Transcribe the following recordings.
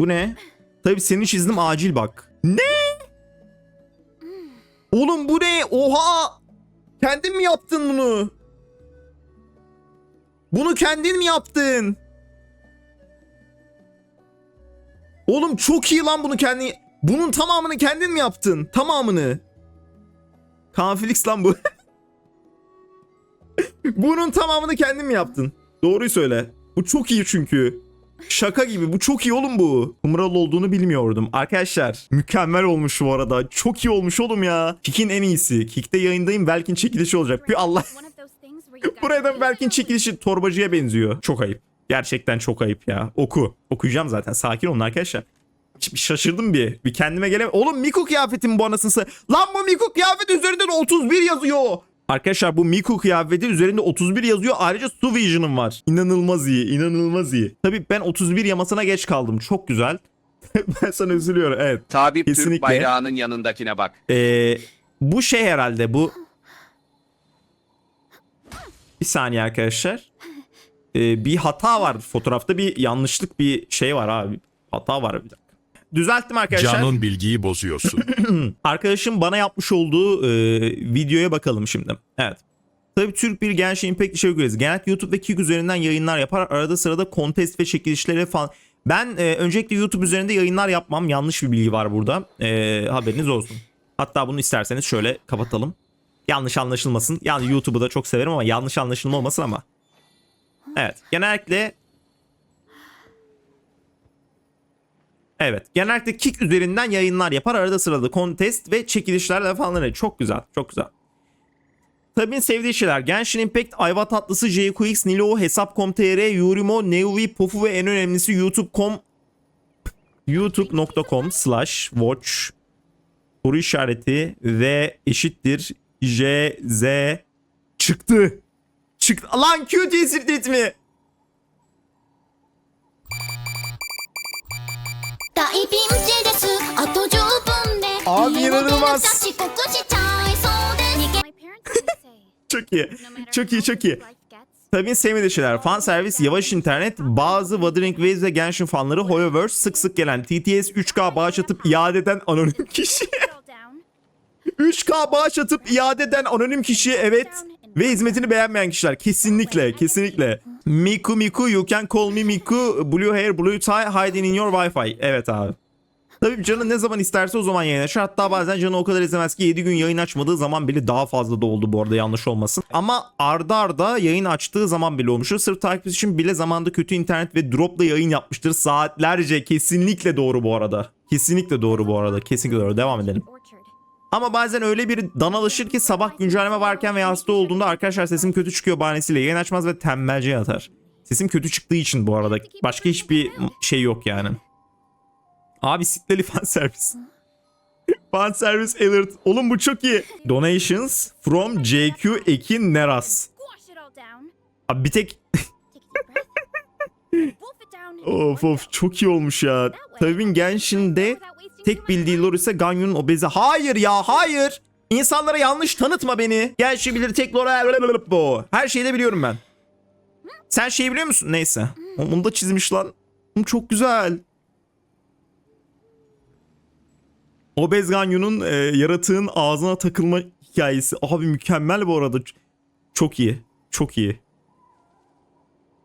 Bu ne? Tabii senin çizdim acil bak. Ne? Oğlum bu ne? Oha! Kendin mi yaptın bunu? Bunu kendin mi yaptın? Oğlum çok iyi lan bunu kendi... Bunun tamamını kendin mi yaptın? Tamamını. Kaan Felix lan bu. Bunun tamamını kendin mi yaptın? Doğruyu söyle. Bu çok iyi çünkü. Şaka gibi. Bu çok iyi oğlum bu. Kumral olduğunu bilmiyordum. Arkadaşlar mükemmel olmuş bu arada. Çok iyi olmuş oğlum ya. Kik'in en iyisi. Kik'te yayındayım. Belkin çekilişi olacak. Bir Allah. Buraya da Belkin çekilişi torbacıya benziyor. Çok ayıp. Gerçekten çok ayıp ya. Oku. Okuyacağım zaten. Sakin olun arkadaşlar. Şimdi şaşırdım bir. Bir kendime gelem. Oğlum Miku kıyafetim bu anasını Lan bu Miku kıyafeti üzerinden 31 yazıyor. Arkadaşlar bu Miku kıyafeti üzerinde 31 yazıyor. Ayrıca Su Vision'ım var. İnanılmaz iyi. inanılmaz iyi. Tabii ben 31 yamasına geç kaldım. Çok güzel. ben sana üzülüyorum. Evet. Kesinlikle. Türk bayrağının yanındakine bak. Ee, bu şey herhalde bu. Bir saniye arkadaşlar. Ee, bir hata var fotoğrafta bir yanlışlık bir şey var abi. Hata var bir dakika. Düzelttim arkadaşlar. Canon bilgiyi bozuyorsun. Arkadaşım bana yapmış olduğu e, videoya bakalım şimdi. Evet. Tabii Türk bir Genshin Impact işe görüyoruz. Genellikle YouTube ve Kick üzerinden yayınlar yapar. Arada sırada kontest ve çekilişlere falan. Ben e, öncelikle YouTube üzerinde yayınlar yapmam. Yanlış bir bilgi var burada. E, haberiniz olsun. Hatta bunu isterseniz şöyle kapatalım. Yanlış anlaşılmasın. Yani YouTube'u da çok severim ama yanlış anlaşılma olmasın ama. Evet. Genellikle Evet. Genellikle Kick üzerinden yayınlar yapar. Arada sırada kontest ve çekilişlerle falan. Çok güzel. Çok güzel. Tabii sevdiği şeyler. Genshin Impact, Ayva Tatlısı, JQX, Nilo, Hesap.com.tr, Yurimo, Neuvi, Pofu ve en önemlisi YouTube.com youtube.com slash watch soru işareti ve eşittir J, Z çıktı. Çıktı. Lan Q tesirt mi? 逃げ Çok iyi. Çok iyi çok iyi. Tabii sevmediği şeyler. Fan servis, yavaş internet, bazı Wuthering Waves ve Genshin fanları Hoyoverse sık sık gelen TTS 3K bağış atıp iade eden anonim kişi. 3K bağış atıp iade eden anonim kişi evet. Ve hizmetini beğenmeyen kişiler. Kesinlikle, kesinlikle. Miku Miku, you can call me Miku, blue hair, blue tie, hiding in your Wi-Fi. Evet abi. Tabii canı ne zaman isterse o zaman yayın açar. Hatta bazen canı o kadar izlemez ki 7 gün yayın açmadığı zaman bile daha fazla da oldu bu arada yanlış olmasın. Ama arda arda yayın açtığı zaman bile olmuştur. Sırf takipçisi için bile zamanda kötü internet ve dropla yayın yapmıştır. Saatlerce kesinlikle doğru bu arada. Kesinlikle doğru bu arada. Kesinlikle doğru. Devam edelim. Ama bazen öyle bir danalaşır ki sabah güncelleme varken veya hasta olduğunda arkadaşlar sesim kötü çıkıyor bahanesiyle yayın açmaz ve tembelce yatar. Sesim kötü çıktığı için bu arada. Başka hiçbir şey yok yani. Abi sitleli fan servis. fan servis alert. Oğlum bu çok iyi. Donations from JQ Ekin Neras. Abi bir tek of of çok iyi olmuş ya. Tabii Genshin'de tek bildiği lore ise Ganyu'nun obezi. Hayır ya hayır. İnsanlara yanlış tanıtma beni. Genshin bilir tek lore bu. Her şeyi de biliyorum ben. Sen şeyi biliyor musun? Neyse. Onu da çizmiş lan. Oğlum Çok güzel. Obez Ganyu'nun e, yaratığın ağzına takılma hikayesi. Abi mükemmel bu arada. Çok iyi. Çok iyi.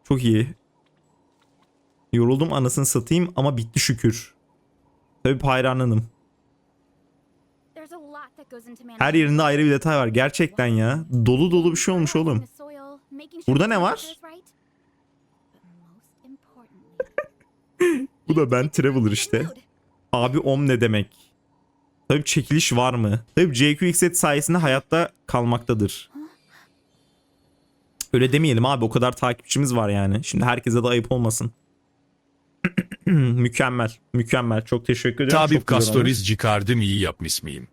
Çok iyi. Yoruldum anasını satayım ama bitti şükür. Tabii hayranınım. Her yerinde ayrı bir detay var. Gerçekten ya. Dolu dolu bir şey olmuş oğlum. Burada ne var? Bu da ben Traveler işte. Abi om ne demek? Tabii çekiliş var mı? Tabii JQXZ sayesinde hayatta kalmaktadır. Öyle demeyelim abi o kadar takipçimiz var yani. Şimdi herkese de ayıp olmasın. mükemmel. Mükemmel. Çok teşekkür ederim. Tabip. Kastoris çıkardım iyi yapmış mıyım?